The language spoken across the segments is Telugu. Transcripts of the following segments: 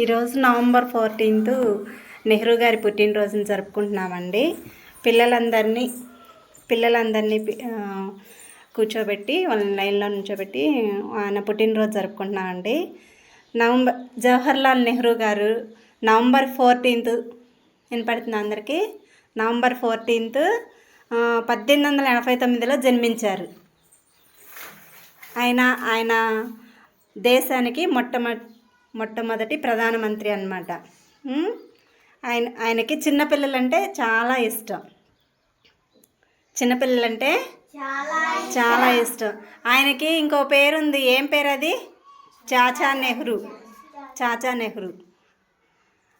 ఈరోజు నవంబర్ ఫోర్టీన్త్ నెహ్రూ గారి పుట్టినరోజుని జరుపుకుంటున్నామండి. పిల్లలందరినీ పిల్లలందరినీ కూర్చోబెట్టి వాళ్ళని లైన్లో నుంచోబెట్టి ఆయన పుట్టినరోజు జరుపుకుంటున్నామండి. నవంబర్ జవహర్లాల్ నెహ్రూ గారు నవంబర్ ఫోర్టీన్త్ వినపడుతుంది అందరికీ? నవంబర్ ఫోర్టీన్త్ పద్దెనిమిది వందల ఎనభై తొమ్మిదిలో జన్మించారు. ఆయన ఆయన దేశానికి మొట్టమొదటి మొట్టమొదటి ప్రధానమంత్రి అన్నమాట. ఉమ్, ఆయన ఆయనకి చిన్నపిల్లలంటే చాలా ఇష్టం. చిన్నపిల్లలంటే చాలా ఇష్టం. ఆయనకి ఇంకో పేరుంది. ఏం పేరు అది చాచా నెహ్రూ. చాచా నెహ్రూ.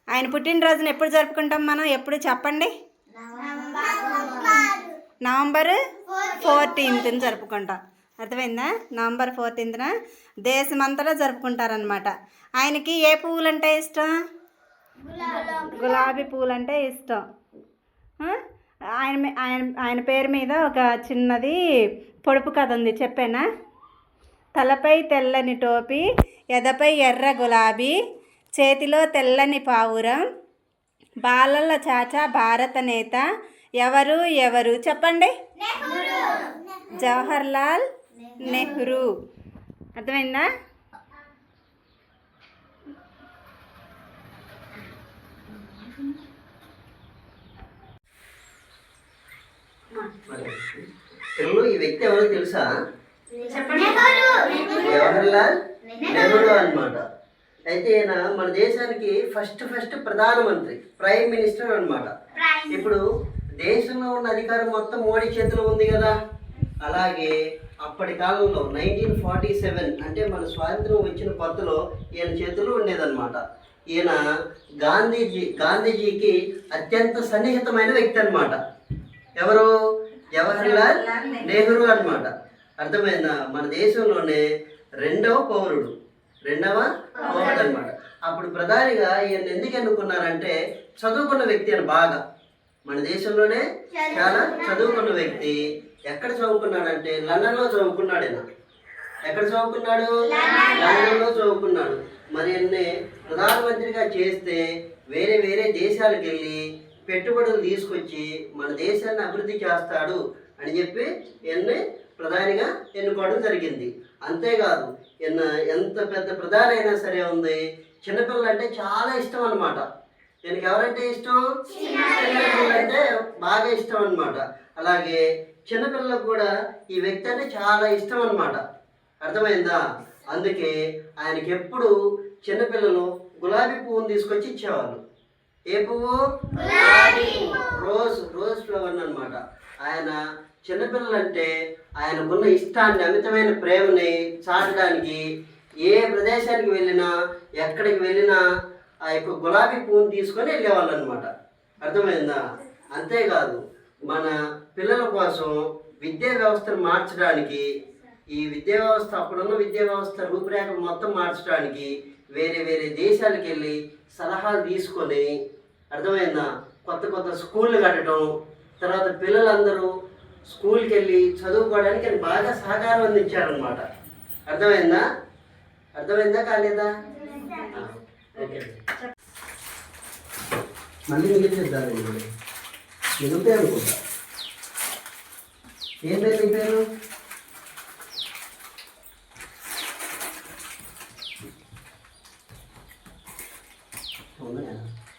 ఆయన పుట్టినరోజున ఎప్పుడు జరుపుకుంటాం మనం? ఎప్పుడు చెప్పండి? నవంబర్ ఫోర్టీన్త్ని జరుపుకుంటాం. అర్థమైందా? నవంబర్ ఫోర్టీన్త్న దేశమంతటా జరుపుకుంటారనమాట ఆయనకి ఏ పువ్వులు అంటే ఇష్టం? గులాబీ. పువ్వులు అంటే ఇష్టం? ఆయన ఆయన ఆయన పేరు మీద ఒక చిన్నది పొడుపు కథ ఉంది. చెప్పానా? తలపై తెల్లని టోపీ ఎదపై ఎర్ర గులాబీ చేతిలో తెల్లని పావురం బాలల చాచా భారత నేత ఎవరు ఎవరు? చెప్పండి. జవహర్లాల్ నెహ్రూ. అర్థమైందా? పిల్లలు ఈ వ్యక్తి ఎవరో తెలుసా? జవహర్లాల్ నెహ్రూ. అన్నమాట. అయితే ఈయన మన దేశానికి ఫస్ట్ ఫస్ట్ ప్రధానమంత్రి ప్రైమ్ మినిస్టర్ అన్నమాట. ఇప్పుడు దేశంలో ఉన్న అధికారం మొత్తం మోడీ చేతిలో ఉంది కదా. అలాగే అప్పటి కాలంలో నైన్టీన్ ఫార్టీ సెవెన్ అంటే మన స్వాతంత్రం వచ్చిన కొత్తలో ఈయన చేతులు ఉండేదన్నమాట. ఈయన గాంధీజీ గాంధీజీకి అత్యంత సన్నిహితమైన వ్యక్తి అన్నమాట. ఎవరు? జవహర్లాల్ నెహ్రూ అన్నమాట. అర్థమైందా? మన దేశంలోనే రెండవ పౌరుడు రెండవ పౌరుడు అన్నమాట. అప్పుడు ప్రధానిగా ఈయన ఎందుకు ఎన్నుకున్నారంటే చదువుకున్న వ్యక్తి అని బాగా. మన దేశంలోనే చాలా చదువుకున్న వ్యక్తి ఎక్కడ చదువుకున్నాడంటే లండన్లో చదువుకున్నాడు ఈయన ఎక్కడ చదువుకున్నాడు? లండన్లో. చదువుకున్నాడు. మరి ఈయన్ని ప్రధానమంత్రిగా చేస్తే వేరే వేరే దేశాలకు వెళ్ళి పెట్టుబడులు తీసుకొచ్చి మన దేశాన్ని అభివృద్ధి చేస్తాడు అని చెప్పి ఈయన్ని ప్రధానిగా ఎన్నుకోవడం జరిగింది. అంతేకాదు ఈయన ఎంత పెద్ద ప్రధాని అయినా సరే ఉంది. చిన్నపిల్లలు అంటే చాలా ఇష్టం అన్నమాట. ఈయనకి ఎవరంటే ఇష్టం? చిన్నపిల్లలు. అంటే బాగా ఇష్టం అన్నమాట. అలాగే చిన్నపిల్లలకు కూడా ఈ వ్యక్తి అంటే చాలా ఇష్టం అన్నమాట. అర్థమైందా? అందుకే ఆయనకి ఎప్పుడు చిన్నపిల్లలు గులాబీ పువ్వుని తీసుకొచ్చి ఇచ్చేవాళ్ళు. ఏ పువ్వు? రోజ్ రోజ్ ఫ్లవర్ అన్నమాట. ఆయన చిన్నపిల్లలంటే ఆయనకున్న ఇష్టాన్ని అమితమైన ప్రేమని చాటడానికి ఏ ప్రదేశానికి వెళ్ళినా ఎక్కడికి వెళ్ళినా ఆ యొక్క గులాబీ పువ్వుని తీసుకొని వెళ్ళేవాళ్ళు అనమాట అర్థమైందా? అంతేకాదు మన పిల్లల కోసం విద్యా వ్యవస్థను మార్చడానికి ఈ విద్యా వ్యవస్థ అప్పుడున్న విద్యా వ్యవస్థ రూపురేఖ మొత్తం మార్చడానికి వేరే వేరే దేశాలకు వెళ్ళి సలహాలు తీసుకొని అర్థమైందా? కొత్త కొత్త స్కూళ్ళు కట్టడం తర్వాత పిల్లలందరూ స్కూల్కి వెళ్ళి చదువుకోవడానికి ఆయన బాగా సహకారం అందించారనమాట అర్థమైందా? అర్థమైందా కాలేదా? ఓకే. మళ్ళీ మిగిలిచేద్దాం మిగిలితే అనుకుంటా? ఏం పేరు నీ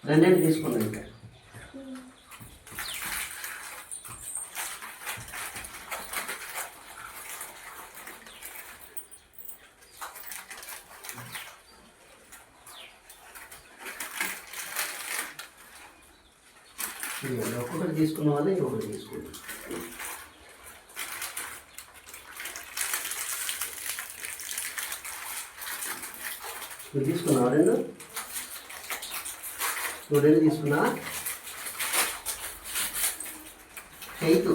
రెండేళ్ళు తీసుకున్నాను ఇంకా. ఒక్కొక్కటి తీసుకున్న వాళ్ళే ఇంకొకటి తీసుకుంటాం నువ్వు తీసుకున్నావా రెండు? నువ్వు రెండు తీసుకున్నా ఎయిత్